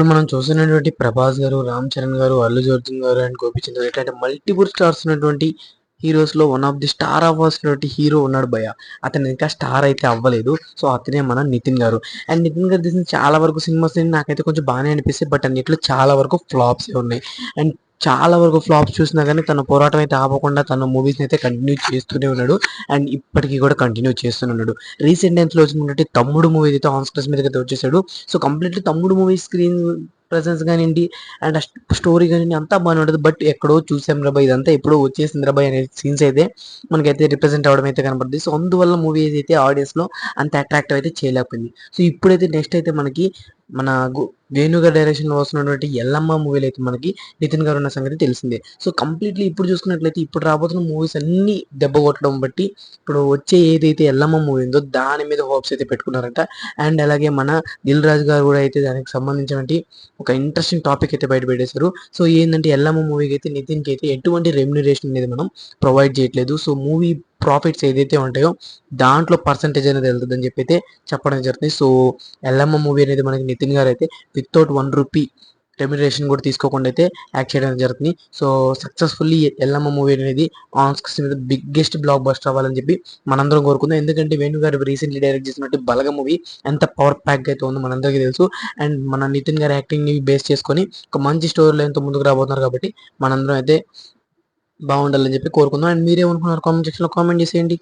ఇప్పుడు మనం చూస్తున్నటువంటి ప్రభాస్ గారు, రామ్ చరణ్ గారు, అల్లు అర్జున్ గారు అండ్ గోపిచంద్ గారు ఇట్లాంటి మల్టిపుల్ స్టార్స్ ఉన్నటువంటి హీరోస్లో వన్ ఆఫ్ ది స్టార్ అవ్వాల్సినటువంటి హీరో ఉన్నాడు భయ అతను ఇంకా స్టార్ అయితే అవ్వలేదు. సో, అతనే మన నితిన్ గారు. అండ్ నితిన్ గారు తీసిన చాలా వరకు సినిమాస్ నాకైతే కొంచెం బాగానే అనిపిస్తాయి. బట్ అన్నిట్లో చాలా వరకు ఫ్లాప్స్ ఉన్నాయి. అండ్ చాలా వరకు ఫ్లాప్స్ చూసినా కానీ తన పోరాటం అయితే ఆపకుండా తన మూవీస్‌ని అయితే కంటిన్యూ చేస్తూనే ఉన్నాడు. అండ్ ఇప్పటికీ కూడా కంటిన్యూ చేస్తూనే ఉన్నాడు. రీసెంట్ టైమ్స్‌లో వచ్చినటువంటి తమ్ముడు మూవీ అయితే ఆన్ స్క్రీన్స్ అయితే వచ్చేసాడు. So, completely Thammudu movie screen presence కానివ్వండి అండ్ స్టోరీ గానియండి అంతా బాగానే ఉండదు బట్ ఎక్కడో చూసాం రాబాయ్ ఇదంతా ఎప్పుడో వచ్చేసింది రాబాయ్ అనే సీన్స్ అయితే మనకైతే రిప్రజెంట్ అవ్వడం అయితే కనబడుతుంది సో, అందువల్ల మూవీ అయితే ఆడియన్స్‌లో అంత అట్రాక్టివ్ అయితే చేయలేకపోయింది. సో, ఇప్పుడైతే నెక్స్ట్ అయితే మనకి మన గు డైరెక్షన్‌లో వస్తున్నటువంటి 'ఎల్లమ్మ' మూవీలో అయితే మనకి నితిన్ గారు ఉన్న సంగతి తెలిసిందే. సో, కంప్లీట్‌లీ ఇప్పుడు చూసుకున్నట్లయితే ఇప్పుడు రాబోతున్న మూవీస్ అన్ని దెబ్బ కొట్టడం బట్టి ఇప్పుడు వచ్చే ఏదైతే 'ఎల్లమ్మ' మూవీ ఉందో దాని మీద హోప్స్ అయితే పెట్టుకున్నారంట. అండ్ అలాగే మన 'దిల్ రాజు' గారు కూడా అయితే దానికి సంబంధించినటువంటి ఒక ఇంట్రెస్టింగ్ టాపిక్ అయితే బయట పెట్టేసారు. సో, ఏంటంటే 'ఎల్లమ్మ' మూవీకి అయితే నితిన్‌కి అయితే ఎటువంటి రెమ్యునరేషన్ అనేది మనం ప్రొవైడ్ చేయట్లేదు. సో, మూవీ ప్రాఫిట్స్ ఏదైతే ఉంటాయో దాంట్లో పర్సెంటేజ్ అనేది వెళ్తదని చెప్పి అయితే చెప్పడం జరుగుతుంది. సో, 'ఎల్లమ్మ' మూవీ అనేది మనకి నితిన్ గారు అయితే వితౌట్ వన్ రూపీ రెమ్యునరేషన్ కూడా తీసుకోకుండా అయితే యాక్ట్ చేయడం జరుగుతుంది. సో, సక్సెస్‌ఫుల్లీ 'ఎల్లమ్మ' మూవీ అనేది ఆన్ స్క్రీన్స్ మీద బిగ్గెస్ట్ బ్లాక్ బస్టర్ అవ్వాలని చెప్పి మనందరం కోరుకుందాం. ఎందుకంటే వేణు గారు రీసెంట్‌లీ డైరెక్ట్ చేసినటువంటి బలగ మూవీ ఎంత పవర్ ప్యాక్ అయితే ఉందో మనందరికీ తెలుసు. అండ్ మన నితిన్ గారి యాక్టింగ్‌ని బేస్ చేసుకొని ఒక మంచి స్టోరీ లైన్‌తో ముందుకు రాబోతున్నారు కాబట్టి మనందరం అయితే బాగుండాలని చెప్పి కోరుకుందాం. అండ్ మీరేమనుకున్నారు కామెంట్ సెక్షన్‌లో కామెంట్ చేసేయండి.